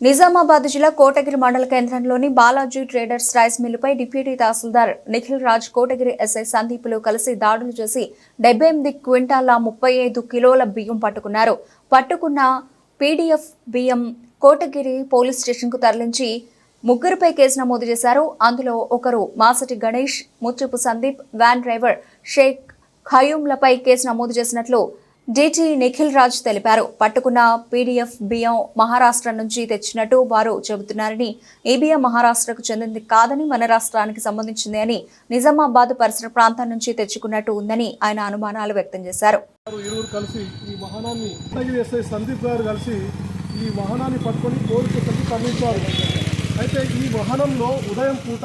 నిజామాబాద్ జిల్లా కోటగిరి మండల కేంద్రంలోని బాలాజీ ట్రేడర్స్ రైస్ మిల్లుపై డిప్యూటీ తహసీల్దార్ నిఖిల్ రాజ్ కోటగిరి ఎస్ఐ సందీపులు కలిసి దాడులు చేసి డెబ్బై ఎనిమిది క్వింటాల ముప్పై ఐదు కిలోల బియ్యం పట్టుకున్నారు. పట్టుకున్న పీడీఎఫ్ బియ్యం కోటగిరి పోలీస్ స్టేషన్కు తరలించి ముగ్గురుపై కేసు నమోదు చేశారు. అందులో ఒకరు మాసటి గణేష్ ముత్తుపు సందీప్ వ్యాన్ డ్రైవర్ షేక్ ఖయూంలపై కేసు నమోదు చేసినట్లు డీటీ నిఖిల్ రాజ్ తెలిపారు. పట్టుకున్న పీడీఎఫ్ బియ్యం మహారాష్ట్ర నుంచి తెచ్చినట్టు వారు చెబుతున్నారని ఈ బియ్యం మహారాష్ట్రకు చెందింది కాదని మన రాష్ట్రానికి సంబంధించింది అని నిజామాబాద్ పరిసర ప్రాంతం నుంచి తెచ్చుకున్నట్టు ఉందని ఆయన అనుమానాలు వ్యక్తం చేశారు. కలిసి ఈ వాహనాన్ని సందీప్ గారు కలిసి ఈ వాహనాన్ని పట్టుకొని పోలీసులకు తరలించారు. అయితే ఈ వాహనంలో ఉదయం పూట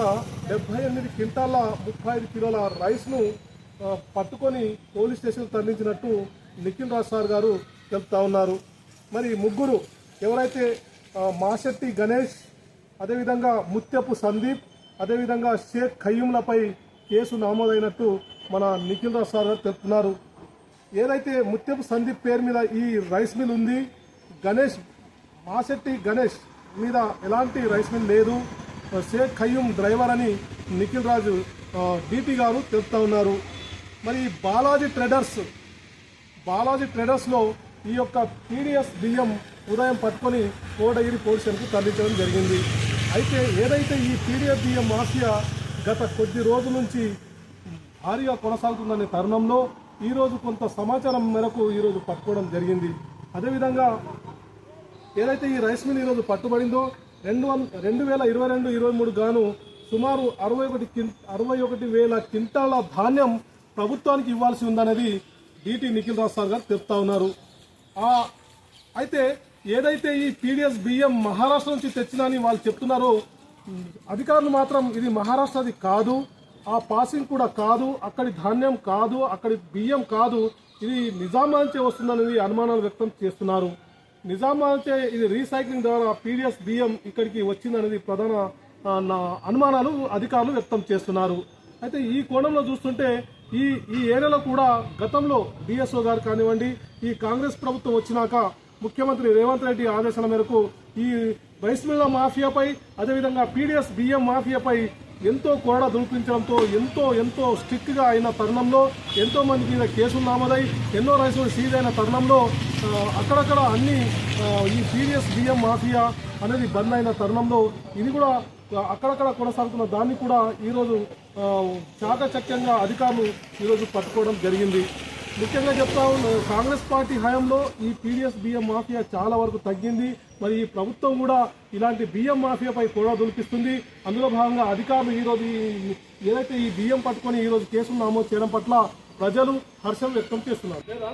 డెబ్బై ఎనిమిది క్వింటాల ముప్పై ఐదు కిలోల రైస్ను పట్టుకొని పోలీస్ స్టేషన్ తరలించినట్టు నిఖిల్ రాజ్ సార్ గారు తెలుపుతా ఉన్నారు. మరి ముగ్గురు ఎవరైతే మాశెట్టి గణేష్ అదేవిధంగా ముత్యపు సందీప్ అదేవిధంగా షేక్ ఖయ్యూంలపై కేసు నమోదైనట్టు మన నిఖిల్ రాజ్ సార్ గారు తెలుపుతున్నారు. ఏదైతే ముత్యపు సందీప్ పేరు మీద ఈ రైస్ మిల్ ఉంది గణేష్ మాశెట్టి గణేష్ మీద ఎలాంటి రైస్ మిల్ లేదు. షేక్ ఖయ్యూమ్ డ్రైవర్ అని నిఖిల్ రాజు డిపి గారు తెలుపుతా ఉన్నారు. మరి బాలాజీ ట్రేడర్స్ బాలాజీ ట్రేడర్స్లో ఈ యొక్క పీడిఎస్ బియ్యం ఉదయం పట్టుకొని కోడగిరి పోలీస్ తరలించడం జరిగింది. అయితే ఏదైతే ఈ పీడిఎఫ్ బియ్యం మాఫియా గత కొద్ది రోజుల నుంచి భారీగా కొనసాగుతుందనే తరుణంలో ఈరోజు కొంత సమాచారం మేరకు ఈరోజు పట్టుకోవడం జరిగింది. అదేవిధంగా ఏదైతే ఈ రైస్ మిల్ ఈరోజు పట్టుబడిందో రెండు వన్ రెండు వేల ఇరవై రెండు ఇరవై మూడు గాను సుమారు అరవై ఒకటి కిన్ అరవై ఒకటి వేల క్వింటాల ధాన్యం ప్రభుత్వానికి ఇవ్వాల్సి ఉందనేది డిటి నిఖిల్ రాజ్ సార్ గారు చెప్తా ఉన్నారు. అయితే ఏదైతే ఈ పీడిఎస్ బియ్యం మహారాష్ట్ర నుంచి తెచ్చినని వాళ్ళు చెప్తున్నారో అధికారులు మాత్రం ఇది మహారాష్ట్రది కాదు ఆ పాసింగ్ కూడా కాదు అక్కడి ధాన్యం కాదు అక్కడి బియ్యం కాదు ఇది నిజామా నుంచే వస్తుందనేది అనుమానాలు వ్యక్తం చేస్తున్నారు. నిజామా నుంచే ఇది రీసైక్లింగ్ ద్వారా పీడిఎస్ బియ్యం ఇక్కడికి వచ్చిందనేది ప్రధాన అనుమానాలు అధికారులు వ్యక్తం చేస్తున్నారు. అయితే ఈ కోణంలో చూస్తుంటే ఈ ఈ ఏరియాలో కూడా గతంలో డిఎస్ఓ గారు కానివ్వండి ఈ కాంగ్రెస్ ప్రభుత్వం వచ్చినాక ముఖ్యమంత్రి రేవంత్ రెడ్డి ఆదేశాల మేరకు ఈ రైస్ మాఫియాపై అదేవిధంగా పీడిఎస్ బియ్యం మాఫియాపై ఎంతో కోడ దులిపించడంతో ఎంతో ఎంతో స్ట్రిక్ట్గా అయిన తరుణంలో ఎంతో మంది మీద కేసులు నామదై ఎన్నో రైసులు సీజ్ అయిన తరుణంలో అక్కడక్కడ అన్ని ఈ పీడిఎస్ బియ్యం మాఫియా అనేది బంద్ అయిన తరుణంలో ఇది కూడా అక్కడక్కడ కొనసాగుతున్న దాన్ని కూడా ఈరోజు చాకచక్యంగా అధికారులు ఈరోజు పట్టుకోవడం జరిగింది. ముఖ్యంగా చెప్తా ఉన్న కాంగ్రెస్ పార్టీ హయాంలో ఈ పీడిఎస్ బియ్యం మాఫియా చాలా వరకు తగ్గింది. మరి ఈ ప్రభుత్వం కూడా ఇలాంటి బియ్యం మాఫియాపై కూడా దొరికిస్తుంది అందులో భాగంగా అధికారులు ఈరోజు ఏదైతే ఈ బియ్యం పట్టుకొని ఈరోజు కేసులు నమోదు చేయడం పట్ల ప్రజలు హర్షం వ్యక్తం చేస్తున్నారు. లేదా?